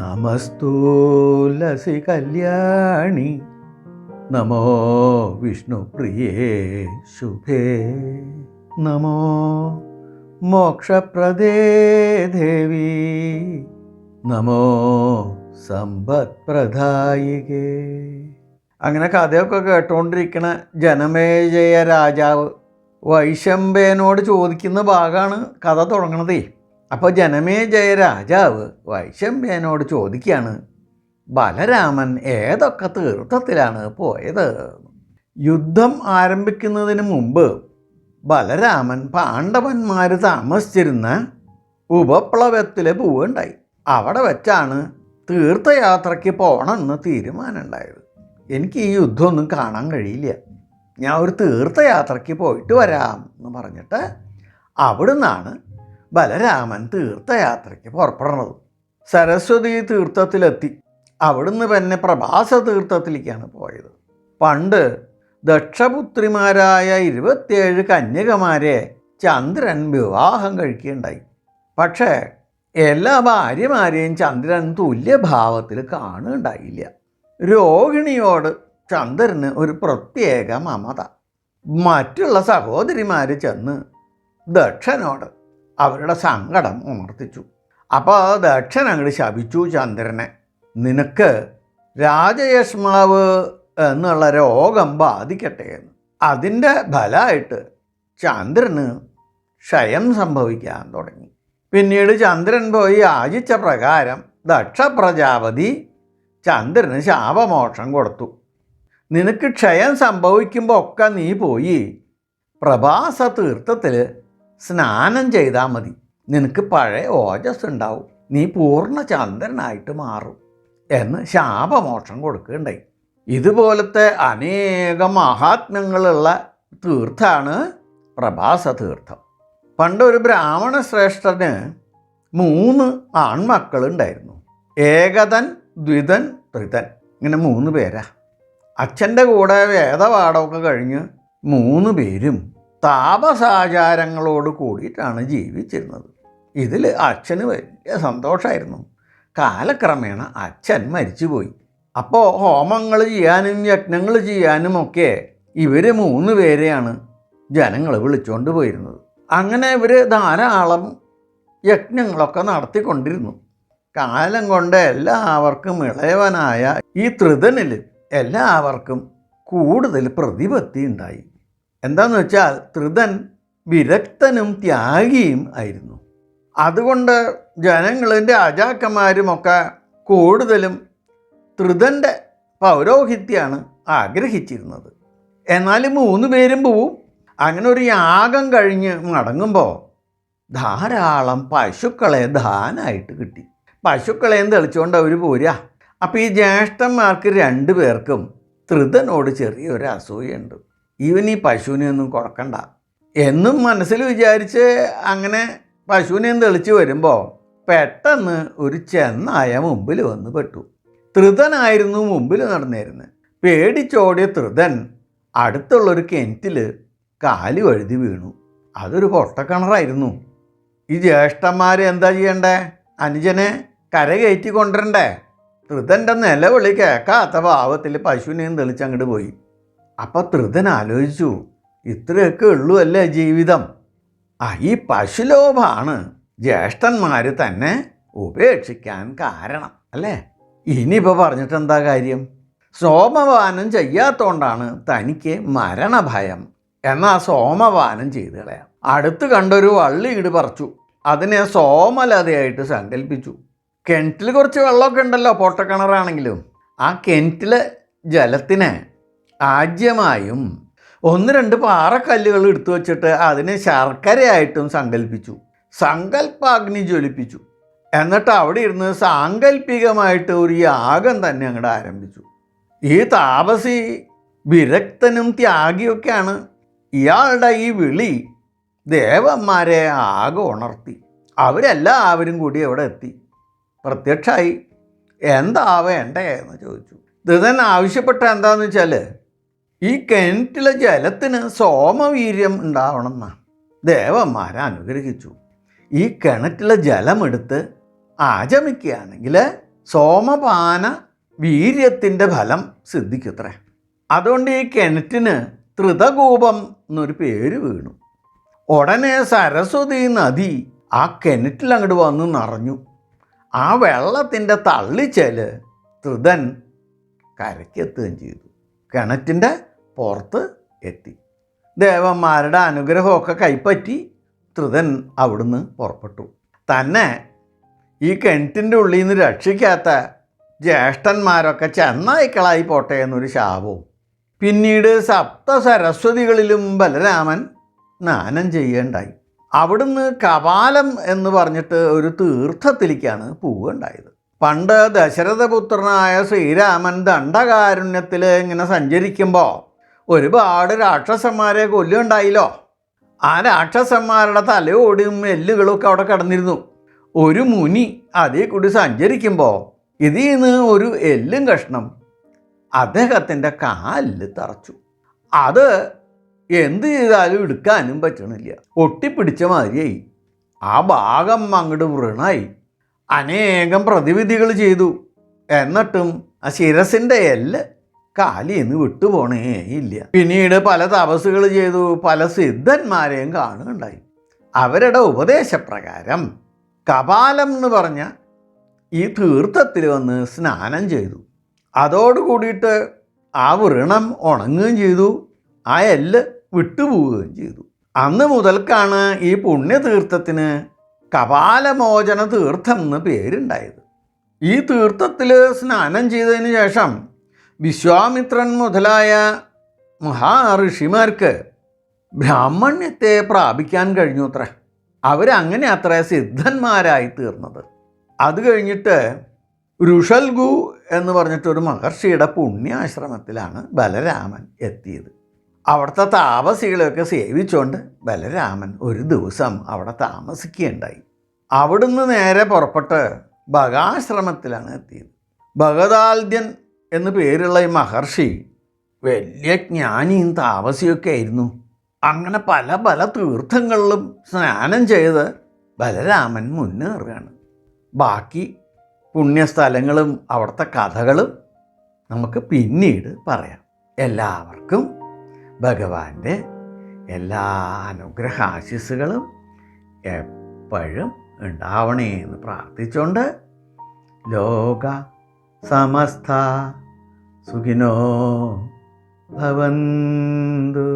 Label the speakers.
Speaker 1: നമസ്തൂലസി കല്യാണി. നമോ വിഷ്ണുപ്രിയേ ശുഭേ. നമോ മോക്ഷപ്രദേ ദേവി. നമോ സമ്പത് പ്രധായികേ അങ്ങനെ കഥയൊക്കെ കേട്ടുകൊണ്ടിരിക്കണ ജനമേജയ രാജാവ് വൈശംബേനോട് ചോദിക്കുന്ന ഭാഗമാണ് കഥ തുടങ്ങണതേ. അപ്പോൾ ജനമേജയ രാജാവ് വൈശംബേനോട് ചോദിക്കുകയാണ് ബലരാമൻ ഏതൊക്കെ തീർത്ഥത്തിലാണ് പോയത്? യുദ്ധം ആരംഭിക്കുന്നതിന് മുമ്പ് ബലരാമൻ പാണ്ഡവന്മാർ താമസിച്ചിരുന്ന ഉപപ്ലവത്തിലെ പോവുകയുണ്ടായി അവിടെ വെച്ചാണ് തീർത്ഥയാത്രയ്ക്ക് പോകണമെന്ന് തീരുമാനമുണ്ടായത്. എനിക്ക് ഈ യുദ്ധമൊന്നും കാണാൻ കഴിയില്ല. ഞാൻ ഒരു തീർത്ഥയാത്രയ്ക്ക് പോയിട്ട് വരാം എന്ന് പറഞ്ഞിട്ട് അവിടുന്നാണ് ബലരാമൻ തീർത്ഥയാത്രയ്ക്ക് പുറപ്പെടുന്നത് സരസ്വതി തീർത്ഥത്തിലെത്തി. അവിടുന്ന് പിന്നെ പ്രഭാസ തീർത്ഥത്തിലേക്കാണ് പോയത്. പണ്ട് ദക്ഷപുത്രിമാരായ ഇരുപത്തിയേഴ് കന്യകമാരെ ചന്ദ്രൻ വിവാഹം കഴിക്കുകയുണ്ടായി. പക്ഷേ എല്ലാ ഭാര്യമാരെയും ചന്ദ്രൻ തുല്യഭാവത്തിൽ കാണുകയുണ്ടായില്ല. രോഹിണിയോട് ചന്ദ്രന് ഒരു പ്രത്യേക മമത. മറ്റുള്ള സഹോദരിമാർ ചെന്ന് ദക്ഷനോട് അവരുടെ സങ്കടം ഉണർത്തിച്ചു. അപ്പോൾ ദക്ഷൻ അങ്ങോട്ട് ശപിച്ചു ചന്ദ്രനെ. നിനക്ക് രാജയഷ്മാവ് എന്നുള്ള രോഗം ബാധിക്കട്ടെ എന്ന്. അതിന്റെ ഫലമായിട്ട് ചന്ദ്രന് ക്ഷയം സംഭവിക്കാൻ തുടങ്ങി. പിന്നീട് ചന്ദ്രൻ പോയി യാചിച്ച പ്രകാരം ദക്ഷ പ്രജാപതി ചന്ദ്രന് ശാപമോക്ഷം കൊടുത്തു. നിനക്ക് ക്ഷയം സംഭവിക്കുമ്പോൾ ഒക്കെ നീ പോയി പ്രഭാസ തീർത്ഥത്തിൽ സ്നാനം ചെയ്താൽ മതി. നിനക്ക് പഴയ ഓജസ് ഉണ്ടാവും നീ പൂർണ ചന്ദ്രനായിട്ട് മാറും എന്ന് ശാപമോക്ഷം കൊടുക്കുകയുണ്ടായി. ഇതുപോലത്തെ അനേകം മഹാത്മ്യങ്ങളുള്ള തീർത്ഥാണ് പ്രഭാസ തീർത്ഥം പണ്ടൊരു ബ്രാഹ്മണ ശ്രേഷ്ഠന് മൂന്ന് ആൺമക്കളുണ്ടായിരുന്നു. ഏകതൻ ദ്വിതൻ ത്രിതൻ. ഇങ്ങനെ മൂന്ന് പേരാ. അച്ഛന്റെ കൂടെ വേദപാഠമൊക്കെ കഴിഞ്ഞ് മൂന്ന് പേരും താപസാചാരങ്ങളോട് കൂടിയിട്ടാണ് ജീവിച്ചിരുന്നത്. ഇതിൽ അച്ഛന് വലിയ സന്തോഷമായിരുന്നു കാലക്രമേണ അച്ഛൻ മരിച്ചുപോയി. അപ്പോൾ ഹോമങ്ങൾ ചെയ്യാനും യജ്ഞങ്ങൾ ചെയ്യാനും ഒക്കെ ഇവർ മൂന്ന് പേരെയാണ് ജനങ്ങൾ വിളിച്ചുകൊണ്ട് പോയിരുന്നത്. അങ്ങനെ ഇവർ ധാരാളം യജ്ഞങ്ങളൊക്കെ നടത്തിക്കൊണ്ടിരുന്നു. കാലം കൊണ്ട് എല്ലാവർക്കും ഇളയവനായ ഈ ത്രിതനിൽ എല്ലാവർക്കും കൂടുതൽ പ്രതിപത്തി ഉണ്ടായി എന്താന്ന് വെച്ചാൽ ത്രിതൻ വിരക്തനും ത്യാഗിയും ആയിരുന്നു. അതുകൊണ്ട് ജനങ്ങളിന്റെ അജാക്കന്മാരുമൊക്കെ കൂടുതലും ത്രിതന്റെ പൗരോഹിത്യമാണ് ആഗ്രഹിച്ചിരുന്നത്. എന്നാൽ മൂന്ന് പേരും പോവും. അങ്ങനെ ഒരു യാഗം കഴിഞ്ഞ് മടങ്ങുമ്പോൾ ധാരാളം പശുക്കളെ ദാനായിട്ട് കിട്ടി. പശുക്കളെയും തെളിച്ചുകൊണ്ട് അവർ പോരാ. അപ്പോൾ ഈ ജ്യേഷ്ഠന്മാർക്ക് രണ്ട് പേർക്കും ത്രിതനോട് ചെറിയൊരു അസൂയുണ്ട് ഇവൻ ഈ പശുവിനെ ഒന്നും കൊടുക്കണ്ട എന്നും മനസ്സിൽ വിചാരിച്ച് അങ്ങനെ പശുവിനെയും തെളിച്ച് വരുമ്പോൾ പെട്ടെന്ന് ഒരു ചെന്നായ മുമ്പിൽ വന്ന് പെട്ടു. ത്രിതനായിരുന്നു മുമ്പിൽ നടന്നിരുന്നത് പേടിച്ചോടിയ ത്രിതൻ അടുത്തുള്ളൊരു കിണറ്റിൽ കാലി വഴുതി വീണു. അതൊരു പൊട്ടക്കിണറായിരുന്നു. ഈ ജ്യേഷ്ഠന്മാർ എന്താ ചെയ്യണ്ടേ? അനുജനെ കരകയറ്റി കൊണ്ടുവരണ്ടേ? ത്രിതന്റെ നിലവിളി കേൾക്കാത്ത ഭാവത്തിൽ പശുവിനെയും തെളിച്ചങ്ങോട്ട് പോയി. അപ്പം ധൃതൻ ആലോചിച്ചു ഇത്രയൊക്കെ ഉള്ളൂ അല്ലേ ജീവിതം? ആ ഈ പശുലോഭാണ് ജ്യേഷ്ഠന്മാർ തന്നെ ഉപേക്ഷിക്കാൻ കാരണം അല്ലേ? ഇനിയിപ്പോൾ പറഞ്ഞിട്ട് എന്താ കാര്യം? സോമവാനം ചെയ്യാത്തോണ്ടാണ് തനിക്ക് മരണഭയം. എന്നാ സോമവാനം ചെയ്ത് കളയാം. അടുത്ത് കണ്ടൊരു വള്ളി ഇട് പറിച്ചു. അതിനെ സോമലതയായിട്ട് സങ്കല്പിച്ചു. കിണറ്റിൽ കുറച്ച് വെള്ളമൊക്കെ ഉണ്ടല്ലോ പൊട്ടക്കിണറാണെങ്കിലും. ആ കിണറ്റിലെ ജലത്തിന് ആദ്യമായും ഒന്ന് രണ്ട് പാറക്കല്ലുകൾ എടുത്തു വച്ചിട്ട് അതിനെ ശർക്കരയായിട്ടും സങ്കല്പിച്ചു സങ്കല്പാഗ്നി ജ്വലിപ്പിച്ചു. എന്നിട്ട് അവിടെ ഇരുന്ന് സാങ്കല്പികമായിട്ട് ഒരു യാഗം തന്നെ അങ്ങോട്ട് ആരംഭിച്ചു. ഈ താപസി വിരക്തനും ത്യാഗിയൊക്കെയാണ്. ഇയാളുടെ ഈ വിളി ദേവന്മാരെ ആകെ ഉണർത്തി. അവരെല്ലാവരും കൂടി അവിടെ എത്തി. പ്രത്യക്ഷമായി എന്താ വേണ്ടേ? എന്ന് ചോദിച്ചു. ധൃതൻ ആവശ്യപ്പെട്ട എന്താണെന്ന് വെച്ചാൽ ഈ കിണറ്റിലെ ജലത്തിന് സോമവീര്യം ഉണ്ടാവണമെന്ന്. ദേവന്മാരെ അനുഗ്രഹിച്ചു. ഈ കിണറ്റിലെ ജലമെടുത്ത് ആചമിക്കുകയാണെങ്കിൽ സോമപാന വീര്യത്തിന്റെ ഫലം സിദ്ധിക്കത്രേ. അതുകൊണ്ട് ഈ കിണറ്റിന് ത്രിതകൂപം എന്നൊരു പേര് വീണു. ഉടനെ സരസ്വതി നദി ആ കിണറ്റിൽ അങ്ങോട്ട് വന്ന് നിറഞ്ഞു. ആ വെള്ളത്തിന്റെ തള്ളിച്ചൽ ത്രിതൻ കരയ്ക്കെത്തുകയും ചെയ്തു. കിണറ്റിന്റെ പുറത്ത് എത്തി. ദേവന്മാരുടെ അനുഗ്രഹമൊക്കെ കൈപ്പറ്റി ത്രിതൻ അവിടുന്ന് പുറപ്പെട്ടു. തന്നെ ഈ കിണറ്റിന്റെ ഉള്ളിൽ നിന്ന് രക്ഷിക്കാത്ത ജ്യേഷ്ഠന്മാരൊക്കെ ചെന്നായ്ക്കളായി പോട്ടെ എന്നൊരു ശാപവും. പിന്നീട് സപ്ത സരസ്വതികളിലും ബലരാമൻ സ്നാനം ചെയ്യേണ്ടായി. അവിടുന്ന് കപാലം എന്ന് പറഞ്ഞിട്ട് ഒരു തീർത്ഥത്തിലേക്കാണ് പോവുകയുണ്ടായത്. പണ്ട് ദശരഥപുത്രനായ ശ്രീരാമൻ ദണ്ഡകാരുണ്യത്തിൽ ഇങ്ങനെ സഞ്ചരിക്കുമ്പോൾ ഒരുപാട് രാക്ഷസന്മാരെ കൊല്ലുണ്ടായില്ലോ ആ രാക്ഷസന്മാരുടെ തലയോടും എല്ലുകളൊക്കെ അവിടെ കിടന്നിരുന്നു. ഒരു മുനി അതേ കൂടി സഞ്ചരിക്കുമ്പോൾ ഇതിൽ നിന്ന് ഒരു എല്ലും കഷ്ണം അദ്ദേഹത്തിന്റെ കാലിൽ തറച്ചു. അത് എന്ത് ചെയ്താലും എടുക്കാനും പറ്റണില്ല. ഒട്ടിപ്പിടിച്ച മാതിരിയായി. ആ ഭാഗം അങ്ങോട്ട് വൃണായി അനേകം പ്രതിവിധികൾ ചെയ്തു. എന്നിട്ടും ആ ശിരസിന്റെ എല്ല് കാലിന്ന് വിട്ടുപോണേ ഇല്ല. പിന്നീട് പല തപസ്സുകൾ ചെയ്തു. പല സിദ്ധന്മാരെയും കാണുകയുണ്ടായി. അവരുടെ ഉപദേശപ്രകാരം കപാലം എന്ന് പറഞ്ഞ ഈ തീർത്ഥത്തിൽ വന്ന് സ്നാനം ചെയ്തു. അതോട് കൂടിയിട്ട് ആ വ്രണം ഉണങ്ങുകയും ചെയ്തു. ആ എല്ല് വിട്ടുപോവുകയും ചെയ്തു. അന്ന് മുതൽക്കാണ് ഈ പുണ്യതീർത്ഥത്തിന് കപാലമോചന തീർത്ഥം എന്ന് പേരുണ്ടായത്. ഈ തീർത്ഥത്തിൽ സ്നാനം ചെയ്തതിന് ശേഷം വിശ്വാമിത്രൻ മുതലായ മഹാഋഷിമാർക്ക് ബ്രാഹ്മണ്യത്തെ പ്രാപിക്കാൻ കഴിഞ്ഞു അത്ര അവരങ്ങനെ അത്ര സിദ്ധന്മാരായി തീർന്നത്. അത് കഴിഞ്ഞിട്ട് ഋഷൽഗു എന്ന് പറഞ്ഞിട്ടൊരു മഹർഷിയുടെ പുണ്യാശ്രമത്തിലാണ് ബലരാമൻ എത്തിയത്. അവിടുത്തെ താപസികളെയൊക്കെ സേവിച്ചുകൊണ്ട് ബലരാമൻ ഒരു ദിവസം അവിടെ താമസിക്കുകയുണ്ടായി. അവിടുന്ന് നേരെ പുറപ്പെട്ട് ബഗാശ്രമത്തിലാണ് എത്തിയത്. ഭഗതാൽദ്യൻ എന്ന് പേരുള്ള ഈ മഹർഷി വലിയ ജ്ഞാനിയും താപസിയൊക്കെ ആയിരുന്നു. അങ്ങനെ പല പല തീർത്ഥങ്ങളിലും സ്നാനം ചെയ്ത് ബലരാമൻ മുന്നേറുകയാണ്. ബാക്കി പുണ്യസ്ഥലങ്ങളും അവിടുത്തെ കഥകളും നമുക്ക് പിന്നീട് പറയാം. എല്ലാവർക്കും ഭഗവാന്റെ എല്ലാ അനുഗ്രഹാശിസുകളും എപ്പോഴും ഉണ്ടാവണേ എന്ന് പ്രാർത്ഥിച്ചുകൊണ്ട് ലോക സമസ്ത സുഖിനോ ഭവന്തു.